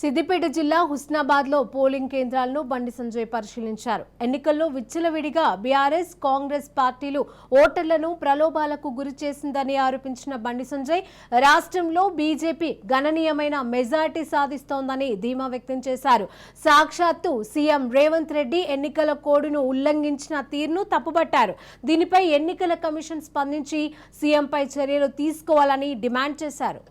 సిద్దిపేట జిల్లా హుస్నాబాద్లో పోలింగ్ కేంద్రాలను బండి సంజయ్ పరిశీలించారు. ఎన్నికల్లో విచ్చలవిడిగా బీఆర్ఎస్ కాంగ్రెస్ పార్టీలు ఓటర్లను ప్రలోభాలకు గురి చేసిందని ఆరోపించిన బండి సంజయ్ రాష్ట్రంలో బీజేపీ గణనీయమైన మెజార్టీ సాధిస్తోందని ధీమా వ్యక్తం చేశారు. సాక్షాత్తు సీఎం రేవంత్ రెడ్డి ఎన్నికల కోడ్ను ఉల్లంఘించిన తీరును తప్పుబట్టారు దీనిపై ఎన్నికల కమిషన్ స్పందించి సీఎంపై చర్యలు తీసుకోవాలని డిమాండ్ చేశారు.